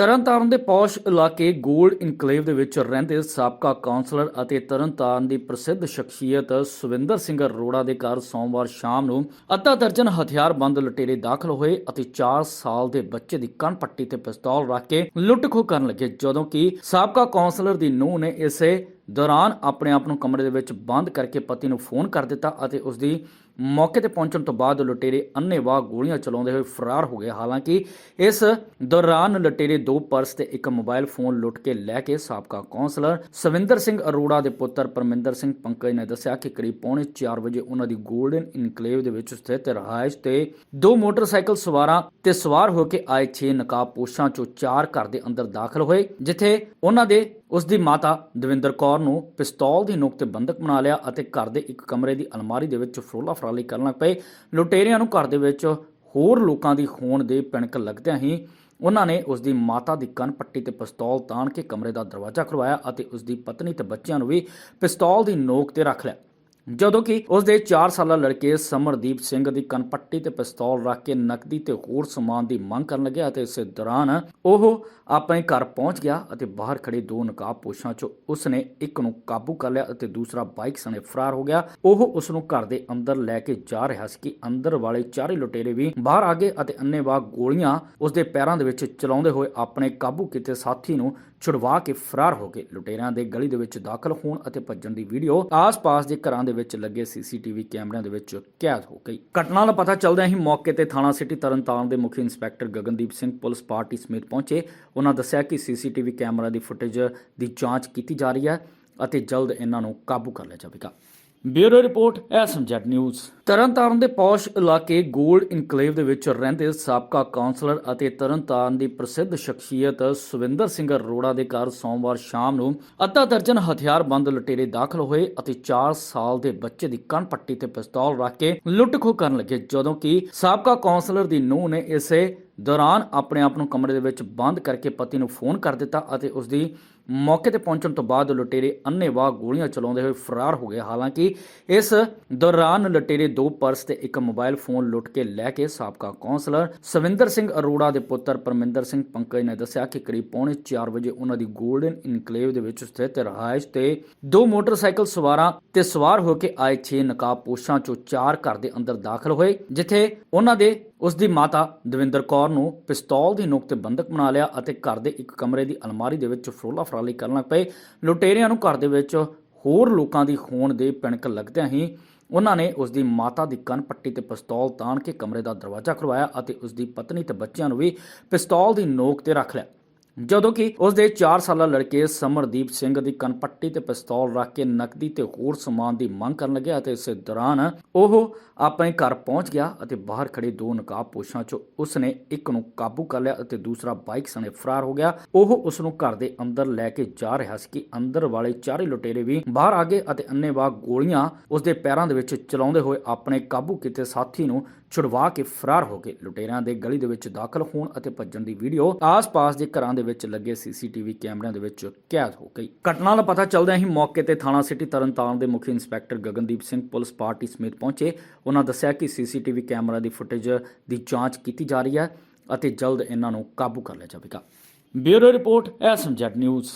ਤਰਨਤਾਰਨ ਦੇ ਪੌਸ਼ ਇਲਾਕੇ gold enclave ਦੇ ਵਿੱਚ ਰਹਿੰਦੇ ਸਾਬਕਾ ਕਾਉਂਸਲਰ ਅਤੇ ਤਰਨਤਾਰਨ ਦੀ ਪ੍ਰਸਿੱਧ ਸ਼ਖਸੀਅਤ ਸੁਵਿੰਦਰ ਸਿੰਘ ਅਰੋੜਾ ਦੇ ਘਰ ਸੋਮਵਾਰ ਸ਼ਾਮ ਨੂੰ ਅੱਧਾ ਦਰਜਨ ਹਥਿਆਰਬੰਦ ਲੁਟੇਰੇ ਦਾਖਲ ਹੋਏ ਅਤੇ 4 ਸਾਲ ਦੇ ਬੱਚੇ ਦੀ ਕੰਨ ਪੱਟੀ ਤੇ ਪਿਸਤੌਲ ਰੱਖ ਕੇ ਲੁੱਟ-ਖੋਹ ਕਰਨ ਲੱਗੇ, ਜਦੋਂ ਕਿ ਸਾਬਕਾ ਕਾਉਂਸਲਰ ਦੀ ਨੂੰਹ ਨੇ ਇਸੇ ਦੌਰਾਨ ਆਪਣੇ ਆਪ ਨੂੰ ਕਮਰੇ ਦੇ ਵਿੱਚ ਬੰਦ ਕਰਕੇ ਪਤੀ ਨੂੰ ਫੋਨ ਕਰ ਦਿੱਤਾ ਅਤੇ ਉਸ ਦੀ ਮੌਕੇ ਤੇ ਪਹੁੰਚਣ ਤੋਂ ਬਾਅਦ ਲੁਟੇਰੇ ਅੰਨ੍ਹੇਵਾਹ ਗੋਲੀਆਂ ਚਲਾਉਂਦੇ ਹੋਏ ਫਰਾਰ ਹੋ ਗਏ। ਹਾਲਾਂਕਿ ਇਸ ਦੌਰਾਨ ਲੁਟੇਰੇ ਦੋ ਪਰਸ ਤੇ ਇੱਕ ਮੋਬਾਈਲ ਫੋਨ ਲੁੱਟ ਕੇ ਲੈ ਕੇ ਸਾਬਕਾ ਕੌਂਸਲਰ ਸਵਿੰਦਰ ਸਿੰਘ ਅਰੋੜਾ ਦੇ ਪੁੱਤਰ ਪਰਮਿੰਦਰ ਸਿੰਘ ਪੰਕਜ ਨੇ ਦੱਸਿਆ ਕਿ ਕਰੀਬ ਪੌਣੇ 4 ਵਜੇ ਉਹਨਾਂ ਦੀ ਗੋਲਡਨ ਇਨਕਲੇਵ ਦੇ ਵਿੱਚ ਸਥਿਤ ਰਹਾਇਸ਼ ਤੇ ਦੋ ਮੋਟਰਸਾਈਕਲ ਸਵਾਰਾਂ ਤੇ ਸਵਾਰ ਹੋ ਕੇ ਆਏ 6 ਨਕਾਬਪੋਸ਼ਾਂ ਚੋਂ ਚਾਰ ਘਰ ਦੇ ਅੰਦਰ ਦਾਖਲ ਹੋਏ, ਜਿੱਥੇ ਉਹਨਾਂ ਦੇ ਉਸ ਦੀ ਮਾਤਾ ਦਵਿੰਦਰ ਕੌਰ ਨੂੰ ਪਿਸਤੌਲ ਦੀ ਨੋਕ ਤੇ ਬੰਦਕ ਬਣਾ ਲਿਆ ਅਤੇ ਘਰ ਦੇ ਇੱਕ ਕਮਰੇ ਦੀ ਅਲਮਾਰੀ ਦੇ ਵਿੱਚ ਫਰੋਲਾ ਫਰਾਲੀ ਕਰਨ ਲੱਗ ਪਏ। ਲੁਟੇਰਿਆਂ ਨੂੰ ਘਰ ਦੇ ਵਿੱਚ ਹੋਰ ਲੋਕਾਂ ਦੀ ਹੋਣ ਦੇ ਪਿਣਕ ਲੱਗਦਿਆਂ ਹੀ ਉਹਨਾਂ ਨੇ ਉਸ ਦੀ ਮਾਤਾ ਦੀ ਕੰਨ ਪੱਟੀ ਤੇ ਪਿਸਤੌਲ ਤਾਣ ਕੇ ਕਮਰੇ ਦਾ ਦਰਵਾਜ਼ਾ ਖੁਲਵਾਇਆ ਅਤੇ ਉਸ ਦੀ ਪਤਨੀ ਤੇ ਬੱਚਿਆਂ ਨੂੰ ਵੀ ਪਿਸਤੌਲ ਦੀ ਨੋਕ ਤੇ ਰੱਖ ਲਿਆ। ਜਦੋਂ ਕਿ ਉਸ ਦੇ 4 ਸਾਲਾ ਲੜਕੇ ਸਮਰਦੀਪ ਸਿੰਘ ਦੀ ਕਨਪੱਟੀ ਤੇ ਪਿਸਤੌਲ ਰੱਖ ਕੇ ਨਕਦੀ ਤੇ ਹੋਰ ਸਮਾਨ ਦੀ ਮੰਗ ਕਰਨ ਲੱਗਿਆ ਅਤੇ ਇਸੇ ਦੌਰਾਨ ਉਹ ਆਪਣੇ ਘਰ ਪਹੁੰਚ ਗਿਆ ਅਤੇ ਬਾਹਰ ਖੜੇ ਦੋ ਨਕਾਬਪੋਸ਼ਾਂ ਚੋਂ ਉਸ ਨੇ ਇੱਕ ਨੂੰ ਕਾਬੂ ਕਰ ਲਿਆ ਅਤੇ ਦੂਸਰਾ ਬਾਈਕ ਸਣੇ ਫਰਾਰ ਹੋ ਗਿਆ। ਉਹ ਉਸ ਨੂੰ ਘਰ ਦੇ ਅੰਦਰ ਲੈ ਕੇ ਜਾ ਰਿਹਾ ਸੀ ਕਿ ਅੰਦਰ ਵਾਲੇ ਚਾਰੇ ਲੁਟੇਰੇ ਵੀ ਬਾਹਰ ਆ ਗਏ ਅਤੇ ਅੰਨੇਵਾਹ ਗੋਲੀਆਂ ਉਸ ਦੇ ਪੈਰਾਂ ਦੇ ਵਿੱਚ ਚਲਾਉਂਦੇ ਹੋਏ ਆਪਣੇ ਕਾਬੂ ਕੀਤੇ ਸਾਥੀ ਨੂੰ ਛੁਡਵਾ ਕੇ ਫਰਾਰ ਹੋ ਗਏ। ਲੁਟੇਰਿਆਂ ਦੇ ਗਲੀ ਦੇ ਵਿੱਚ ਦਾਖਲ ਹੋਣ ਅਤੇ ਭੱਜਣ ਦੀ ਵੀਡੀਓ ਆਸ-ਪਾਸ ਦੇ ਘਰਾਂ ਦੇ ਵਿੱਚ ਲੱਗੇ ਸੀਸੀਟੀਵੀ ਕੈਮਰਿਆਂ ਦੇ ਵਿੱਚ ਕੈਦ ਹੋ ਗਈ। ਘਟਨਾ ਦਾ ਪਤਾ ਚੱਲਦਿਆਂ ਹੀ ਮੌਕੇ ਤੇ ਥਾਣਾ ਸਿਟੀ ਤਰਨਤਾਰਨ ਦੇ ਮੁਖੀ inspector Gagandeep Singh police party ਸਮੇਤ ਪਹੁੰਚੇ। ਉਹਨਾਂ ਦੱਸਿਆ ਕਿ ਸੀਸੀਟੀਵੀ ਕੈਮਰਾ ਦੀ ਫੁਟੇਜ ਦੀ ਜਾਂਚ ਕੀਤੀ ਜਾ ਰਹੀ ਹੈ ਅਤੇ ਜਲਦ ਇਹਨਾਂ ਨੂੰ ਕਾਬੂ ਕਰ ਲਿਆ ਜਾਵੇਗਾ। Bureau report, SMZ news. Tarn Taran ਦੇ ਪੌਸ਼ ਇਲਾਕੇ ਗੋਲਡ ਇਨਕਲੇਵ ਦੇ ਵਿੱਚ ਰਹਿੰਦੇ ਸਾਬਕਾ ਕਾਉਂਸਲਰ ਅਤੇ ਤਰਨਤਾਰਨ ਦੀ ਪ੍ਰਸਿੱਧ ਸ਼ਖਸੀਅਤ ਸੁਵਿੰਦਰ ਸਿੰਘ ਅਰੋੜਾ ਦੇ ਘਰ ਸੋਮਵਾਰ ਸ਼ਾਮ ਨੂੰ ਅੱਧਾ ਦਰਜਨ ਹਥਿਆਰਬੰਦ ਲੁਟੇਰੇ ਦਾਖਲ ਹੋਏ ਅਤੇ 4 ਸਾਲ ਦੇ ਬੱਚੇ ਦੀ ਕੰਨ ਪੱਟੀ ਤੇ ਪਿਸਤੌਲ ਰੱਖ ਕੇ ਲੁੱਟ-ਖੋਹ ਕਰਨ ਲੱਗੇ, ਜਦੋਂ ਕਿ ਸਾਬਕਾ ਕਾਉਂਸਲਰ ਦੀ ਨੂੰਹ ਨੇ ਇਸੇ ਦੌਰਾਨ ਆਪਣੇ ਆਪ ਨੂੰ ਕਮਰੇ ਦੇ ਵਿੱਚ ਬੰਦ ਕਰਕੇ ਪਤੀ ਨੂੰ ਫੋਨ ਕਰ ਦਿੱਤਾ ਅਤੇ ਉਸ ਦੀ ਮੌਕੇ ਤੇ ਪਹੁੰਚਣ ਤੋਂ ਬਾਅਦ ਲੁਟੇਰੇ ਅੰਨ੍ਹੇਵਾਹ ਗੋਲੀਆਂ ਚਲਾਉਂਦੇ ਹੋਏ ਫਰਾਰ ਹੋ ਗਏ। ਹਾਲਾਂਕਿ ਇਸ ਦੌਰਾਨ ਲੁਟੇਰੇ ਦੋ ਪਰਸ ਤੇ ਇੱਕ ਮੋਬਾਈਲ ਫੋਨ ਲੁੱਟ ਕੇ ਲੈ ਕੇ ਸਾਬਕਾ ਕੌਂਸਲਰ ਸਵਿੰਦਰ ਸਿੰਘ ਅਰੋੜਾ ਦੇ ਪੁੱਤਰ ਪਰਮਿੰਦਰ ਸਿੰਘ ਪੰਕਜ ਨੇ ਦੱਸਿਆ ਕਿ ਕਰੀਬ ਪੌਣੇ 4 ਵਜੇ ਉਹਨਾਂ ਦੀ ਗੋਲਡਨ ਇਨਕਲੇਵ ਦੇ ਵਿੱਚ ਸਥਿਤ ਰਹਾਇਸ਼ ਤੇ ਦੋ ਮੋਟਰਸਾਈਕਲ ਸਵਾਰਾਂ ਤੇ ਸਵਾਰ ਹੋ ਕੇ ਆਏ 6 ਨਕਾਬਪੋਸ਼ਾਂ ਚੋਂ ਚਾਰ ਘਰ ਦੇ ਅੰਦਰ ਦਾਖਲ ਹੋਏ, ਜਿੱਥੇ ਉਹਨਾਂ ਦੇ ਉਸ ਦੀ ਮਾਤਾ ਦਵਿੰਦਰ ਕੌਰ ਨੂੰ ਪਿਸਤੌਲ ਦੀ ਨੋਕ ਤੇ ਬੰਦਕ ਬਣਾ ਲਿਆ ਅਤੇ ਘਰ ਦੇ ਇੱਕ ਕਮਰੇ ਦੀ ਅਲਮਾਰੀ ਦੇ ਵਿੱਚ ਫਰੋਲਾ ਫਰਾਲੀ ਕਰਨ ਲੱਗ ਪਏ। ਲੁਟੇਰਿਆਂ ਨੂੰ ਘਰ ਦੇ ਵਿੱਚ ਹੋਰ ਲੋਕਾਂ ਦੀ ਹੋਣ ਦੇ ਪਿਣਕ ਲੱਗਦਿਆਂ ਹੀ ਉਹਨਾਂ ਨੇ ਉਸ ਦੀ ਮਾਤਾ ਦੀ ਕੰਨ ਪੱਟੀ ਤੇ ਪਿਸਤੌਲ ਤਾਣ ਕੇ ਕਮਰੇ ਦਾ ਦਰਵਾਜ਼ਾ ਖੁਲਵਾਇਆ ਅਤੇ ਉਸ ਦੀ ਪਤਨੀ ਤੇ ਬੱਚਿਆਂ ਨੂੰ ਵੀ ਪਿਸਤੌਲ ਦੀ ਨੋਕ ਤੇ ਰੱਖ ਲਿਆ। ਜਦੋਂ ਕਿ ਉਸ ਦੇ 4 ਸਾਲਾ ਲੜਕੇ ਸਮਰਦੀਪ ਸਿੰਘ ਦੀ ਕਨਪੱਟੀ ਤੇ ਪਿਸਤੌਲ ਰੱਖ ਕੇ ਨਕਦੀ ਤੇ ਹੋਰ ਸਮਾਨ ਦੀ ਮੰਗ ਕਰਨ ਲੱਗਿਆ ਅਤੇ ਇਸੇ ਦੌਰਾਨ ਉਹ ਆਪਣੇ ਘਰ ਪਹੁੰਚ ਗਿਆ ਅਤੇ ਬਾਹਰ ਖੜੇ ਦੋ ਨਕਾਬਪੋਸ਼ਾਂ ਚੋਂ ਉਸ ਨੇ ਇੱਕ ਨੂੰ ਕਾਬੂ ਕਰ ਲਿਆ ਅਤੇ ਦੂਸਰਾ ਬਾਈਕ ਸਣੇ ਫਰਾਰ ਹੋ ਗਿਆ। ਉਹ ਉਸ ਨੂੰ ਘਰ ਦੇ ਅੰਦਰ ਲੈ ਕੇ ਜਾ ਰਿਹਾ ਸੀ ਕਿ ਅੰਦਰ ਵਾਲੇ ਚਾਰੇ ਲੁਟੇਰੇ ਵੀ ਬਾਹਰ ਆ ਗਏ ਅਤੇ ਅੰਨੇਵਾਹ ਗੋਲੀਆਂ ਉਸ ਦੇ ਪੈਰਾਂ ਦੇ ਵਿੱਚ ਚਲਾਉਂਦੇ ਹੋਏ ਆਪਣੇ ਕਾਬੂ ਕੀਤੇ ਸਾਥੀ ਨੂੰ ਛੁਡਵਾ ਕੇ ਫਰਾਰ ਹੋ ਗਏ। ਲੁਟੇਰਿਆਂ ਦੇ ਗਲੀ ਦੇ ਵਿੱਚ ਦਾਖਲ ਹੋਣ ਅਤੇ ਭੱਜਣ ਦੀ ਵੀਡੀਓ ਆਸ-ਪਾਸ ਦੇ ਘਰਾਂ ਦੇ ਵਿੱਚ ਲੱਗੇ ਸੀਸੀਟੀਵੀ ਕੈਮਰਿਆਂ ਦੇ ਵਿੱਚ ਕੈਦ ਹੋ ਗਈ। ਘਟਨਾ ਦਾ ਪਤਾ ਚੱਲਦਿਆਂ ਹੀ ਮੌਕੇ ਤੇ ਥਾਣਾ ਸਿਟੀ ਤਰਨਤਾਰਨ ਦੇ ਮੁਖੀ inspector Gagandeep Singh police party ਸਮੇਤ ਪਹੁੰਚੇ। ਉਹਨਾਂ ਦੱਸਿਆ ਕਿ ਸੀਸੀਟੀਵੀ ਕੈਮਰਾ ਦੀ ਫੁਟੇਜ ਦੀ ਜਾਂਚ ਕੀਤੀ ਜਾ ਰਹੀ ਹੈ ਅਤੇ ਜਲਦ ਇਹਨਾਂ ਨੂੰ ਕਾਬੂ ਕਰ ਲਿਆ ਜਾਵੇਗਾ। Bureau report SMZ news.